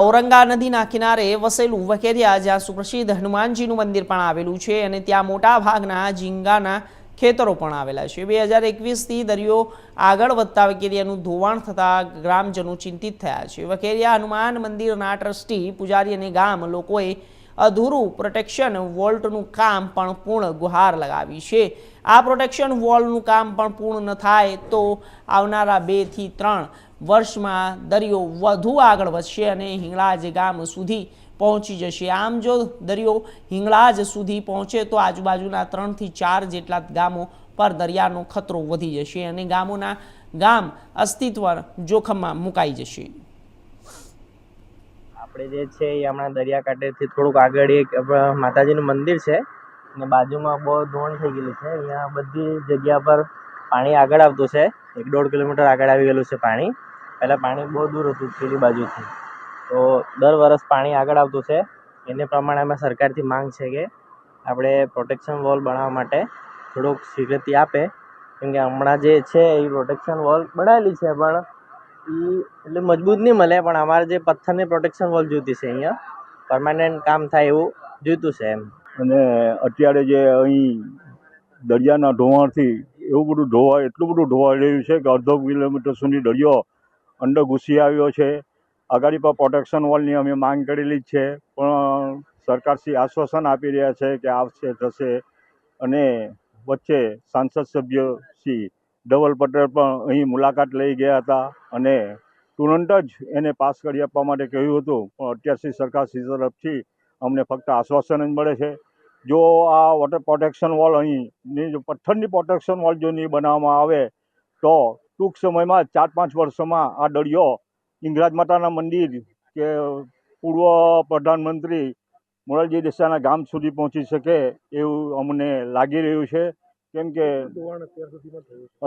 ઔરંગા નદીના કિનારે વસેલું વકેરિયા જ્યાં સુપ્રસિદ્ધ હનુમાનજીનું મંદિર પણ આવેલું છે અને ત્યાં મોટા ભાગના ઝીંગાના ખેતરો પણ આવેલા છે. બે હજાર એકવીસથી દરિયો આગળ વધતા વકેરિયાનું ધોવાણ થતાં ગ્રામજનો ચિંતિત થયા છે. વકેરિયા હનુમાન મંદિરના ટ્રસ્ટી, પૂજારી અને ગામ લોકોએ અધૂરું પ્રોટેક્શન વોલ્ટનું કામ પણ પૂર્ણ ગુહાર લગાવી છે. આ પ્રોટેક્શન વોલનું કામ પણ પૂર્ણ ન થાય તો આવનારા બેથી ત્રણ વર્ષમાં દરિયો વધુ આગળ વધશે અને હિંગળાજ ગામ સુધી પહોંચી જશે. આમ જો દરિયો હિંગળાજ સુધી પહોંચે તો આજુબાજુના ત્રણથી ચાર જેટલા ગામો પર દરિયાનો ખતરો વધી જશે અને ગામોના ગામ અસ્તિત્વ જોખમમાં મુકાઈ જશે. આપણે જે છે એ હમણાં દરિયાકાંઠેથી થોડુંક આગળ એક માતાજીનું મંદિર છે. અને બાજુમાં બહુ ધોણ થઈ ગયેલું છે. અહીંયા બધી જગ્યા પર પાણી આગળ આવતું છે. એક દોઢ કિલોમીટર આગળ આવી ગયેલું છે પાણી. પહેલાં પાણી બહુ દૂર હતું પેલી બાજુથી. તો દર વર્ષ પાણી આગળ આવતું છે. એને પ્રમાણે અમે સરકારથી માંગ છે કે આપણે પ્રોટેક્શન વોલ બનાવવા માટે થોડુંક સ્વીકૃતિ આપે. કેમ કે હમણાં જે છે એ પ્રોટેક્શન વોલ બનાવેલી છે, પણ એટલે મજબૂત નહીં મળે, પણ અમારે જે પથ્થરની પ્રોટેક્શન વોલ જોઈતી છે અહીંયા પરમાનન્ટ કામ થાય એવું જોઈતું છે એમ. અને અત્યારે જે અહીં દરિયાના ઢોવાણથી એવું બધું ઢોવાય એટલું બધું ઢોવાઈ રહ્યું છે કે અડધો કિલોમીટર સુધી દરિયો અંદર ઘૂસી આવ્યો છે. આગાડી પર પ્રોટેક્શન વોલની અમે માંગ કરેલી જ છે, પણ સરકારશ્રી આશ્વાસન આપી રહ્યા છે કે આવશે, થશે. અને વચ્ચે સાંસદ સભ્ય શ્રી ધવલ પટેલ પણ અહીં મુલાકાત લઈ ગયા હતા અને તુરંત જ એને પાસ કરી આપવા માટે કહ્યું હતું. પણ અત્યારથી સરકારશ્રી તરફથી અમને ફક્ત આશ્વાસન જ મળે છે. જો આ વોટર પ્રોટેક્શન વોલ અહીંની જો પથ્થરની પ્રોટેક્શન વોલ જો નહીં બનાવવામાં આવે તો ટૂંક સમયમાં ચાર પાંચ વર્ષોમાં આ દરિયો ઇંગરાજ માતાના મંદિર કે પૂર્વ પ્રધાનમંત્રી મોરારજી દેસાઈના ગામ સુધી પહોંચી શકે એવું અમને લાગી રહ્યું છે. કેમ કે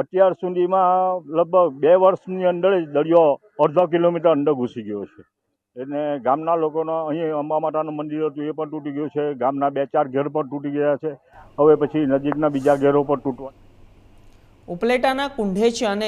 અત્યાર સુધીમાં લગભગ બે વર્ષની અંદર જ દરિયો અડધો કિલોમીટર અંદર ઘૂસી ગયો છે. એટલે ગામના લોકોનો અહીં અંબા માતાનું મંદિર હતું એ પણ તૂટી ગયું છે. ગામના બે ચાર ઘેર પણ તૂટી ગયા છે. હવે પછી નજીકના બીજા ઘેરો પણ તૂટવા ઉપલેટાના કુંઢેચ અને